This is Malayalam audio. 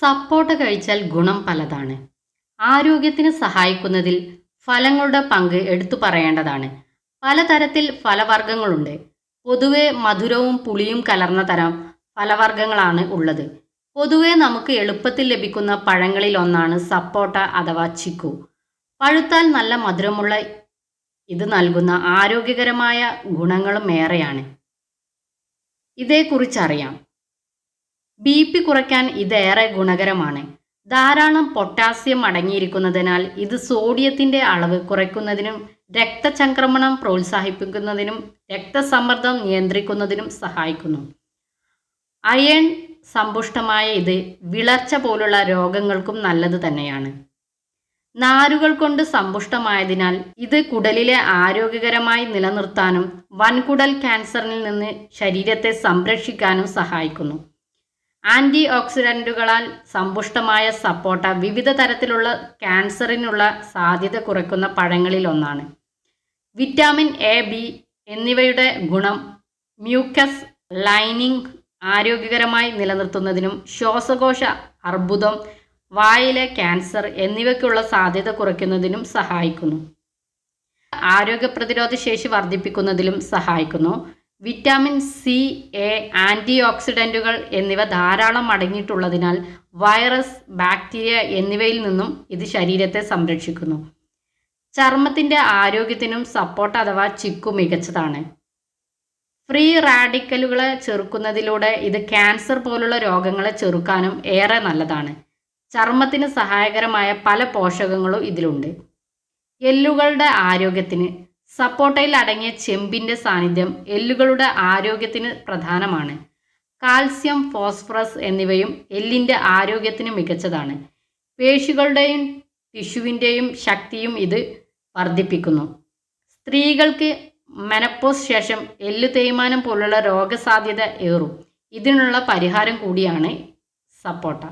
സപ്പോട്ട കഴിച്ചാൽ ഗുണം പലതാണ്. ആരോഗ്യത്തിന് സഹായിക്കുന്നതിൽ ഫലങ്ങളുടെ പങ്ക് എടുത്തു പറയേണ്ടതാണ്. പലതരത്തിൽ ഫലവർഗങ്ങളുണ്ട്. പൊതുവെ മധുരവും പുളിയും കലർന്ന തരം ഫലവർഗങ്ങളാണ് ഉള്ളത്. പൊതുവെ നമുക്ക് എളുപ്പത്തിൽ ലഭിക്കുന്ന പഴങ്ങളിൽ ഒന്നാണ് സപ്പോട്ട അഥവാ ചിക്കു. പഴുത്താൽ നല്ല മധുരമുള്ള ഇത് നൽകുന്ന ആരോഗ്യകരമായ ഗുണങ്ങളും ഏറെയാണ്. ഇതേക്കുറിച്ചറിയാം. ബി പി കുറയ്ക്കാൻ ഇതേറെ ഗുണകരമാണ്. ധാരാളം പൊട്ടാസ്യം അടങ്ങിയിരിക്കുന്നതിനാൽ ഇത് സോഡിയത്തിന്റെ അളവ് കുറയ്ക്കുന്നതിനും രക്തചംക്രമണം പ്രോത്സാഹിപ്പിക്കുന്നതിനും രക്തസമ്മർദ്ദം നിയന്ത്രിക്കുന്നതിനും സഹായിക്കുന്നു. അയൺ സമ്പുഷ്ടമായ ഇത് വിളർച്ച പോലുള്ള രോഗങ്ങൾക്കും നല്ലത് തന്നെയാണ്. നാരുകൾ കൊണ്ട് സമ്പുഷ്ടമായതിനാൽ ഇത് കുടലിലെ ആരോഗ്യകരമായി നിലനിർത്താനും വൻകുടൽ ക്യാൻസറിൽ നിന്ന് ശരീരത്തെ സംരക്ഷിക്കാനും സഹായിക്കുന്നു. ആന്റി ഓക്സിഡന്റുകളാൽ സമ്പുഷ്ടമായ സപ്പോട്ട വിവിധ തരത്തിലുള്ള ക്യാൻസറിനുള്ള സാധ്യത കുറയ്ക്കുന്ന പഴങ്ങളിൽ ഒന്നാണ് വിറ്റാമിൻ എ ബി എന്നിവയുടെ ഗുണം മ്യൂക്കസ് ലൈനിങ് ആരോഗ്യകരമായി നിലനിർത്തുന്നതിനും ശ്വാസകോശ അർബുദം വായിലെ ക്യാൻസർ എന്നിവയ്ക്കുള്ള സാധ്യത കുറയ്ക്കുന്നതിനും സഹായിക്കുന്നു. ആരോഗ്യ പ്രതിരോധ ശേഷി വർദ്ധിപ്പിക്കുന്നതിലും സഹായിക്കുന്നു. വിറ്റാമിൻ സി എ ആന്റി ഓക്സിഡന്റുകൾ എന്നിവ ധാരാളം അടങ്ങിയിട്ടുള്ളതിനാൽ വൈറസ് ബാക്ടീരിയ എന്നിവയിൽ നിന്നും ഇത് ശരീരത്തെ സംരക്ഷിക്കുന്നു. ചർമ്മത്തിന്റെ ആരോഗ്യത്തിനും സപ്പോർട്ട് അഥവാ ചിക്കു മികച്ചതാണ്. ഫ്രീ റാഡിക്കലുകളെ ചെറുക്കുന്നതിലൂടെ ഇത് ക്യാൻസർ പോലുള്ള രോഗങ്ങളെ ചെറുക്കാനും ഏറെ നല്ലതാണ്. ചർമ്മത്തിന് സഹായകരമായ പല പോഷകങ്ങളും ഇതിലുണ്ട്. എല്ലുകളുടെ ആരോഗ്യത്തിന് സപ്പോട്ടയിൽ അടങ്ങിയ ചെമ്പിന്റെ സാന്നിധ്യം എല്ലുകളുടെ ആരോഗ്യത്തിന് പ്രധാനമാണ്. കാൽസ്യം ഫോസ്ഫറസ് എന്നിവയും എല്ലിന്റെ ആരോഗ്യത്തിന് മികച്ചതാണ്. പേശികളുടെയും ടിഷ്യുവിന്റെയും ശക്തിയും ഇത് വർദ്ധിപ്പിക്കുന്നു. സ്ത്രീകൾക്ക് മെനപ്പോസ് ശേഷം എല്ല് തേയ്മാനം പോലുള്ള രോഗസാധ്യത ഏറും. ഇതിനുള്ള പരിഹാരം കൂടിയാണ് സപ്പോട്ട.